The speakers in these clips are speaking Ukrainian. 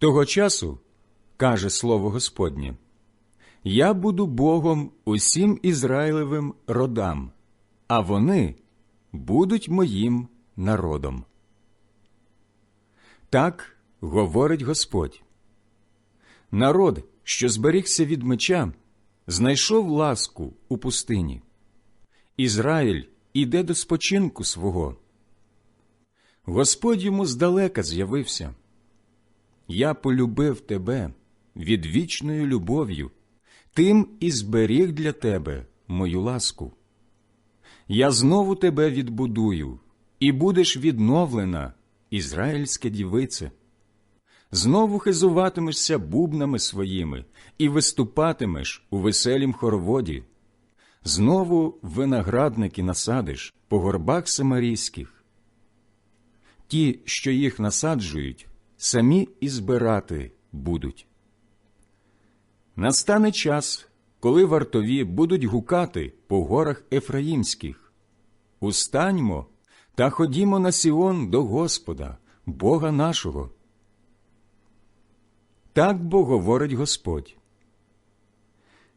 Того часу, каже слово Господнє, я буду Богом усім Ізраїлевим родам, а вони будуть моїм народом. Так говорить Господь. Народ, що зберігся від меча, знайшов ласку у пустині. Ізраїль іде до спочинку свого. Господь йому здалека з'явився. Я полюбив тебе відвічною любов'ю, тим і зберіг для тебе мою ласку. Я знову тебе відбудую, і будеш відновлена, ізраїльське дівице. Знову хизуватимешся бубнами своїми і виступатимеш у веселім хороводі. Знову виноградники насадиш по горбах самарійських. Ті, що їх насаджують, самі і збирати будуть. Настане час, коли вартові будуть гукати по горах Ефраїмських. Устаньмо та ходімо на Сіон до Господа, Бога нашого. Так бо говорить Господь.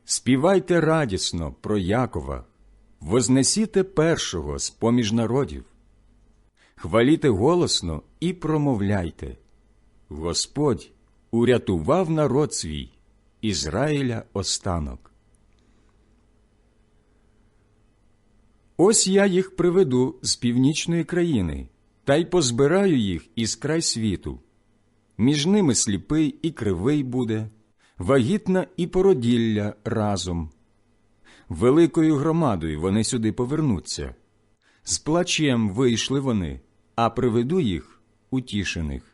Співайте радісно про Якова, вознесіте першого з поміж народів, хваліте голосно і промовляйте. Господь урятував народ свій, Ізраїля останок. Ось я їх приведу з північної країни та й позбираю їх із край світу. Між ними сліпий і кривий буде, вагітна і породілля разом. Великою громадою вони сюди повернуться. З плачем вийшли вони, а приведу їх утішених.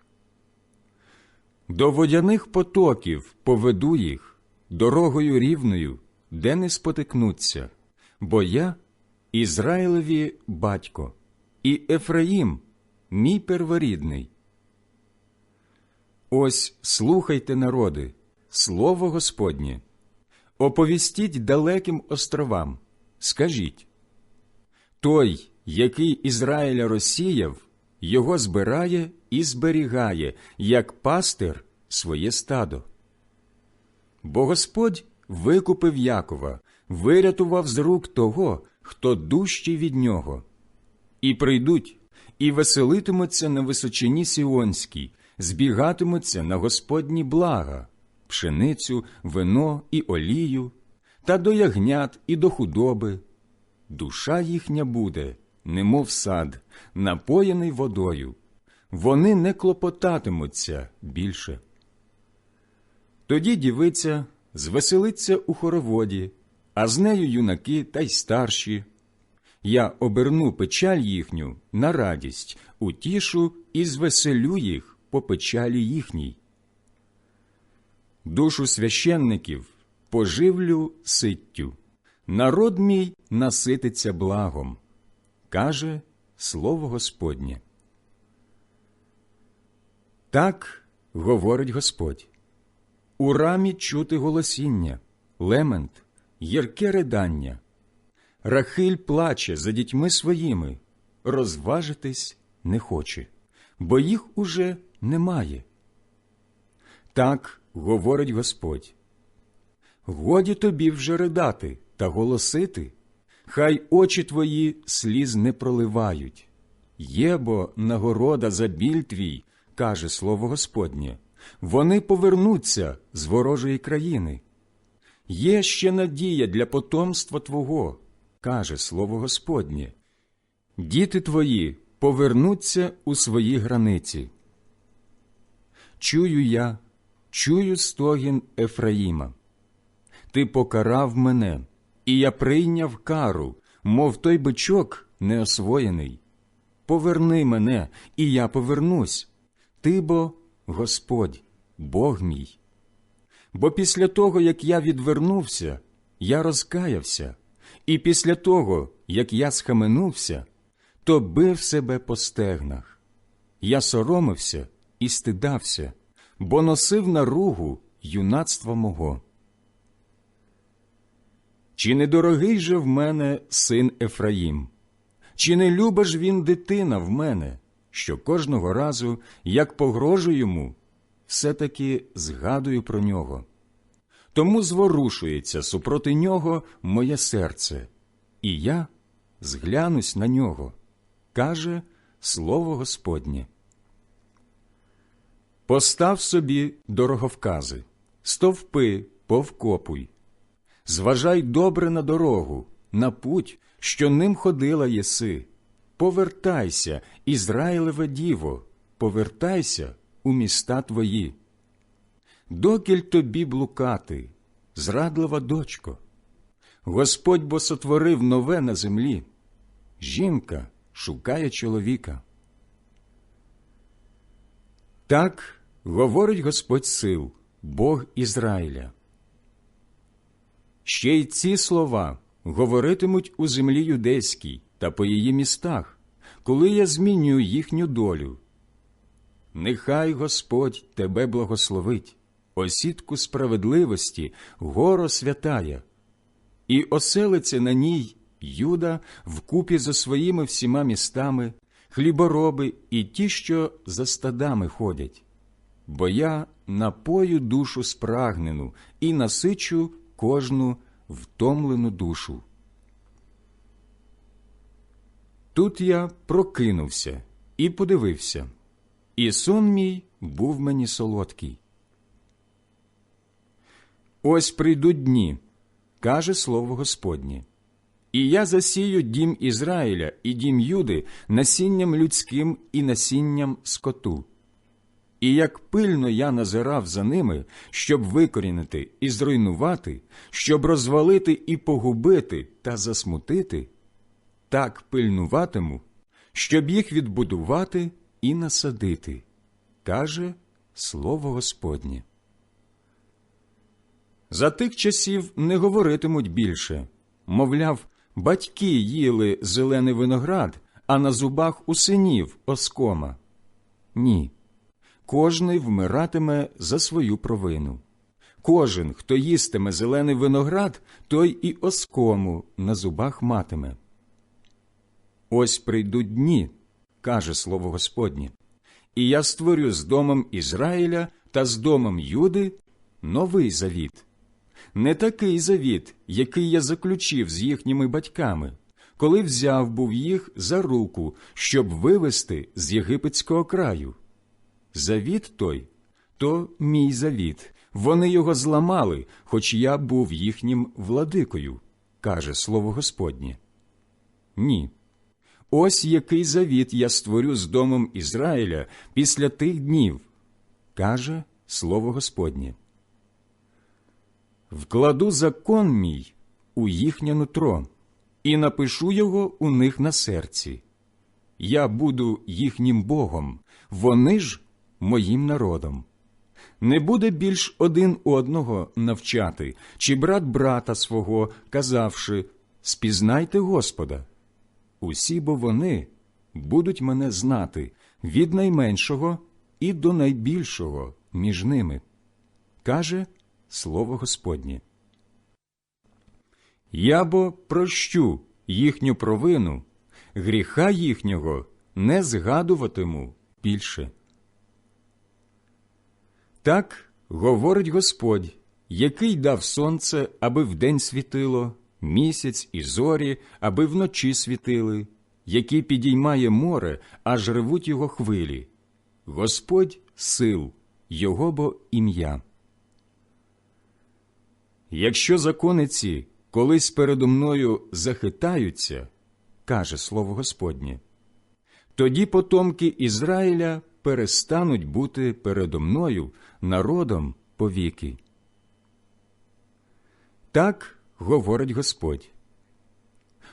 До водяних потоків поведу їх дорогою рівною, де не спотикнуться, бо я Ізраїлеві батько, і Ефраїм, мій перворідний. Ось слухайте, народи, слово Господнє, оповістіть далеким островам, скажіть той, який Ізраїля розсіяв, його збирає і зберігає, як пастир своє стадо. Бо Господь викупив Якова, вирятував з рук того, хто дужчий від нього, і прийдуть, і веселитимуться на височині Сіонській, збігатимуться на Господні блага, пшеницю, вино і олію, та до ягнят і до худоби. Душа їхня буде, немов сад, напоєний водою, вони не клопотатимуться більше. Тоді дівиця звеселиться у хороводі, а з нею юнаки та й старші. Я оберну печаль їхню на радість, утішу і звеселю їх по печалі їхній. Душу священників поживлю ситтю, народ мій насититься благом, каже слово Господнє. Так говорить Господь. У рамі чути голосіння, лемент, гірке ридання. Рахиль плаче за дітьми своїми, розважитись не хоче, бо їх уже немає. Так говорить Господь. Годі тобі вже ридати та голосити, хай очі твої сліз не проливають. Є бо нагорода за біль твій, каже слово Господнє, вони повернуться з ворожої країни. Є ще надія для потомства Твого, каже слово Господнє. Діти твої повернуться у свої границі. Чую я, чую стогін Ефраїма. Ти покарав мене, і я прийняв кару, мов той бичок неосвоєний. Поверни мене, і я повернусь. Ти бо Господь, Бог мій. Бо після того, як я відвернувся, я розкаявся, і після того, як я схаменувся, то бив себе по стегнах. Я соромився і стидався, бо носив наругу юнацтва мого. Чи не дорогий же в мене син Ефраїм? Чи не люба ж він дитина в мене, що кожного разу, як погрожу йому, все таки згадую про нього. Тому зворушується супроти нього моє серце, і я зглянусь на нього, каже слово Господнє. Постав собі дороговкази, стовпи повкопуй, зважай добре на дорогу, на путь, що ним ходила єси. Повертайся, Ізраїлеве діво, повертайся у міста твої. Докіль тобі блукати, зрадлива дочко. Господь бо сотворив нове на землі. Жінка шукає чоловіка. Так говорить Господь сил, Бог Ізраїля. Ще й ці слова говоритимуть у землі юдейській та по її містах, коли я змінюю їхню долю. Нехай Господь тебе благословить, осідку справедливості, горо святая, і оселиться на ній Юда вкупі за своїми всіма містами, хлібороби і ті, що за стадами ходять. Бо я напою душу спрагнену і насичу кожну втомлену душу. Тут я прокинувся і подивився, і сон мій був мені солодкий. Ось прийдуть дні, каже слово Господнє, і я засію дім Ізраїля і дім Юди насінням людським і насінням скоту. І як пильно я назирав за ними, щоб викорінити і зруйнувати, щоб розвалити і погубити та засмутити, так пильнуватиму, щоб їх відбудувати і насадити, каже слово Господнє. За тих часів не говоритимуть більше, мовляв, батьки їли зелений виноград, а на зубах у синів оскома. Ні. Кожний вмиратиме за свою провину. Кожен, хто їстиме зелений виноград, той і оскому на зубах матиме. Ось прийдуть дні, каже слово Господнє, і я створю з домом Ізраїля та з домом Юди новий завіт, не такий завіт, який я заключив з їхніми батьками, коли взяв був їх за руку, щоб вивести з єгипетського краю. Завіт той то мій завіт. Вони його зламали, хоч я був їхнім владикою, каже слово Господнє. Ні. Ось який завіт я створю з домом Ізраїля після тих днів, каже слово Господнє. Вкладу закон мій у їхнє нутро і напишу його у них на серці. Я буду їхнім Богом, вони ж моїм народом. Не буде більш один одного навчати, чи брат брата свого, казавши Спізнайте Господа. Усі бо вони будуть мене знати від найменшого і до найбільшого між ними, каже слово Господнє. Я бо прощу їхню провину, гріха їхнього не згадуватиму більше. Так говорить Господь, який дав сонце, аби вдень світило, місяць і зорі, аби вночі світили, який підіймає море, аж ревуть його хвилі. Господь сил, його бо ім'я. Якщо закони ці колись передо мною захитаються, каже слово Господнє, тоді потомки Ізраїля перестануть бути передо мною народом повіки. Так говорить Господь.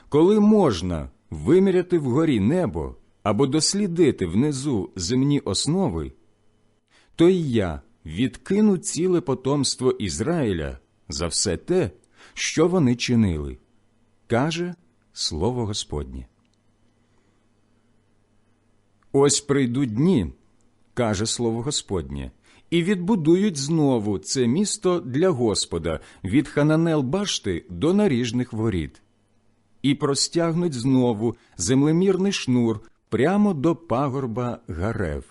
Коли можна виміряти вгорі небо або дослідити внизу земні основи, то й я відкину ціле потомство Ізраїля за все те, що вони чинили, каже Слово Господнє. Ось прийдуть дні, каже слово Господнє, і відбудують знову це місто для Господа від Хананел Башти до наріжних воріт, і простягнуть знову землемірний шнур прямо до пагорба Гарев,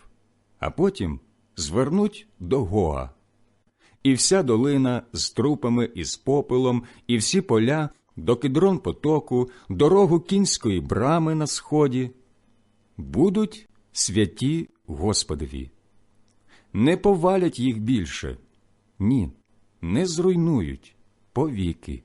а потім звернуть до Гоа. І вся долина з трупами і з попелом, і всі поля до кедрон потоку, дорогу кінської брами на сході будуть святі Господові. Не повалять їх більше, ні, не зруйнують повіки.